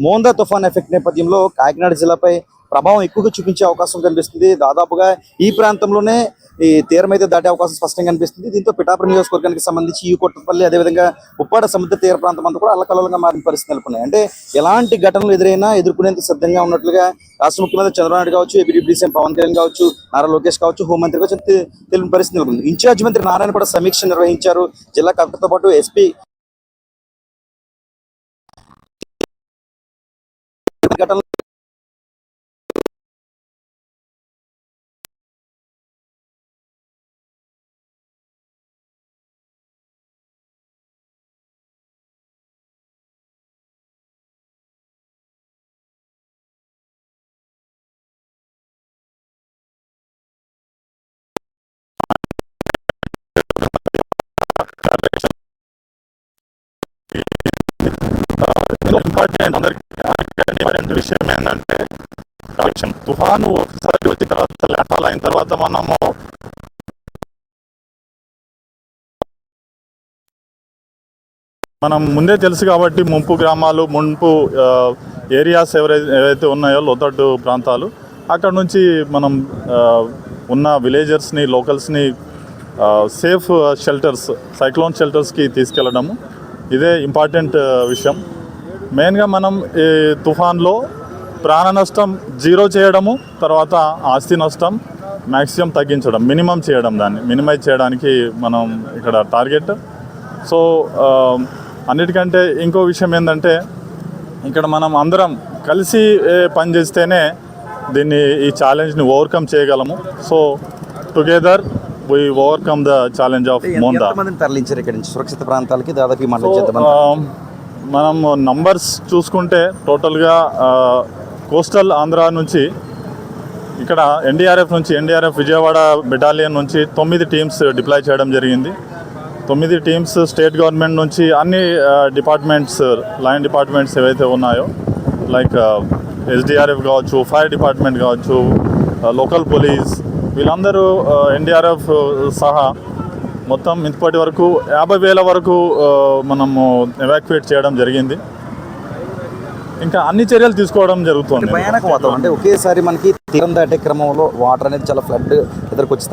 మోందా తుఫాన్ ఎఫెక్ట్ నేపథ్యంలో కాకినాడ జిల్లాపై ప్రభావం ఎక్కువగా చూపించే అవకాశం కనిపిస్తుంది. దాదాపుగా ఈ ప్రాంతంలోనే ఈ తీరం అయితే దాటే అవకాశం స్పష్టంగా కనిపిస్తుంది. దీంతో పిఠాపురం నియోజకవర్గానికి సంబంధించి ఈ కొట్టపల్లి అదేవిధంగా ఉప్పాడ సముద్ర తీర ప్రాంతం అంతా కూడా అల్లకల్లంగా మారిన పరిస్థితి నెలకొన్నాయి. అంటే ఎలాంటి ఘటనలు ఎదురైనా ఎదుర్కొనేందుకు సిద్ధంగా ఉన్నట్లుగా రాష్ట్ర ముఖ్యమంత్రి చంద్రబాబు కావచ్చు ఏపీ సీఎం పవన్ కళ్యాణ్ కావచ్చు నారా లోకేష్ కావచ్చు హోంమంత్రి కావచ్చు తె- తెలియని పరిస్థితి నెలకొంది. ఇన్ఛార్జ్ మంత్రి నారాయణ కూడా సమీక్ష నిర్వహించారు. జిల్లా కలెక్టర్తో పాటు ఎస్పీ ఘటనలు ఇంపార్టెంట్ అందరికి విషయం ఏంటంటే కలెక్షన్ తుఫాను ఒకసారి వచ్చిన తర్వాత ల్యాండ్ఫాల్ అయిన తర్వాత మనము మనం ముందే తెలుసు కాబట్టి ముంపు గ్రామాలు ముంపు ఏరియాస్ ఎవరైతే ఏవైతే ఉన్నాయో లోతట్టు ప్రాంతాలు అక్కడ నుంచి మనం ఉన్న విలేజర్స్ని లోకల్స్ని సేఫ్ షెల్టర్స్ సైక్లోన్ షెల్టర్స్కి తీసుకెళ్ళడము. ఇదే ఇంపార్టెంట్ విషయం. మెయిన్గా మనం ఈ తుఫాన్లో ప్రాణ నష్టం జీరో చేయడము తర్వాత ఆస్తి నష్టం మ్యాక్సిమం తగ్గించడం మినిమం చేయడం దాన్ని మినిమైజ్ చేయడానికి మనం ఇక్కడ టార్గెట్. సో అన్నిటికంటే ఇంకో విషయం ఏంటంటే ఇక్కడ మనం అందరం కలిసి ఏ, పని చేస్తేనే దీన్ని ఈ ఛాలెంజ్ని ఓవర్కమ్ చేయగలము. So together we overcome the challenge of Montha తరలించారు ఇక్కడ నుంచి? సురక్షిత ప్రాంతాలకి దాదాపు మనం నంబర్స్ చూసుకుంటే టోటల్గా కోస్టల్ ఆంధ్ర నుంచి ఇక్కడ ఎన్డీఆర్ఎఫ్ నుంచి ఎన్డీఆర్ఎఫ్ విజయవాడ బెటాలియన్ నుంచి తొమ్మిది టీమ్స్ డిప్లాయ్ చేయడం జరిగింది. తొమ్మిది టీమ్స్ స్టేట్ గవర్నమెంట్ నుంచి అన్ని డిపార్ట్మెంట్స్ లైన్ డిపార్ట్మెంట్స్ ఏవైతే ఉన్నాయో లైక్ ఎస్డిఆర్ఎఫ్ కావచ్చు ఫైర్ డిపార్ట్మెంట్ కావచ్చు లోకల్ పోలీస్ వీళ్ళందరూ ఎన్డీఆర్ఎఫ్ సహా మొత్తం ఇంతపాటి వరకు యాభై వేల వరకు మనము ఎవాక్యుయేట్ చేయడం జరిగింది. ఇంకా అన్ని చర్యలు తీసుకోవడం జరుగుతుంది. భయానక వాతావరణం. అంటే ఒకేసారి మనకి తీరం దాటే క్రమంలో వాటర్ అనేది చాలా ఫ్లడ్ ఎదురుకొచ్చి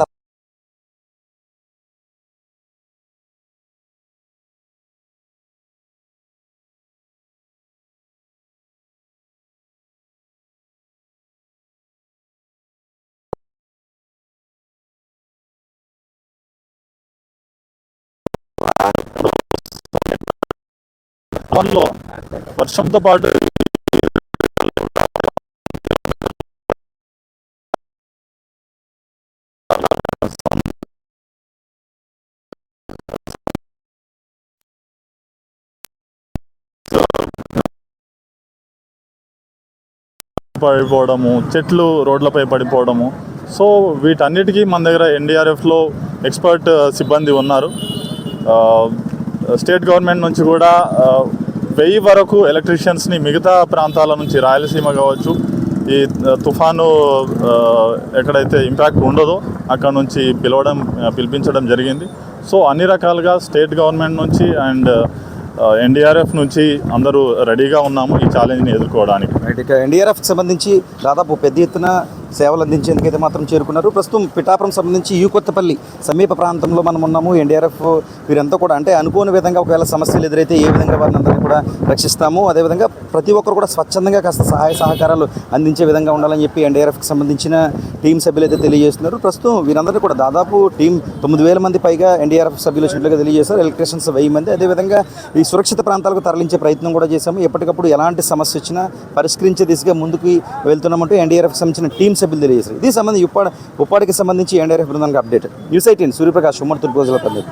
వన్లో వర్షంతో పాటు పడిపోవడము చెట్లు రోడ్లపై పడిపోవడము. సో వీటన్నిటికీ మన దగ్గర ఎన్డీఆర్ఎఫ్లో ఎక్స్పర్ట్ uh, సిబ్బంది ఉన్నారు. స్టేట్ గవర్నమెంట్ నుంచి కూడా వెయ్యి వరకు ఎలక్ట్రీషియన్స్ని మిగతా ప్రాంతాల నుంచి రాయలసీమ కావచ్చు ఈ తుఫాను ఎక్కడైతే ఇంపాక్ట్ ఉండదో అక్కడ నుంచి పిలవడం పిలిపించడం జరిగింది. సో అన్ని రకాలుగా స్టేట్ గవర్నమెంట్ నుంచి అండ్ ఎన్డీఆర్ఎఫ్ నుంచి అందరూ రెడీగా ఉన్నాము ఈ ఛాలెంజ్ని ఎదుర్కోవడానికి. ఎన్డీఆర్ఎఫ్కి ఎన్డీఆర్ఎఫ్ సంబంధించి దాదాపు పెద్ద ఎత్తున సేవలు అందించేందుకైతే మాత్రం చేరుకున్నారు. ప్రస్తుతం పిఠాపురం సంబంధించి యూ కొత్తపల్లి సమీప ప్రాంతంలో మనం ఉన్నాము. ఎన్డీఆర్ఎఫ్ వీరంతా కూడా అంటే అనుకోని విధంగా ఒకవేళ సమస్యలు ఎదురైతే ఏ విధంగా వారిని అందరినీ కూడా రక్షిస్తాము. అదేవిధంగా ప్రతి ఒక్కరు కూడా స్వచ్ఛందంగా కాస్త సహాయ సహకారాలు అందించే విధంగా ఉండాలని చెప్పి ఎన్డీఆర్ఎఫ్కి సంబంధించిన టీం సభ్యులు అయితే తెలియజేస్తున్నారు. ప్రస్తుతం వీరందరినీ కూడా దాదాపు టీం తొమ్మిది వేల మంది పైగా ఎన్డీఆర్ఎఫ్ సభ్యులు వచ్చినట్లుగా తెలియజేశారు. ఎలక్ట్రీషియన్స్ వెయ్యి మంది. అదేవిధంగా ఈ సురక్షిత ప్రాంతాలకు తరలించే ప్రయత్నం కూడా చేశాము. ఎప్పటికప్పుడు ఎలాంటి సమస్య వచ్చినా పరిష్కరించే దిశగా ముందుకు వెళ్తున్నామంటూ ఎన్డీఆర్ఎఫ్ సంబంధించిన టీం సభ్యులు తెలియజేశారు. ఇది సంబంధించి ఉప్పాడ ఉప్పాడికి సంబంధించి ఎన్డీఆర్ఎఫ్ బృందానికి అప్డేట్. న్యూస్ ఎయిటీన్ సూర్యప్రకాష్ ఉమ్మడి తూర్పు గోదావరి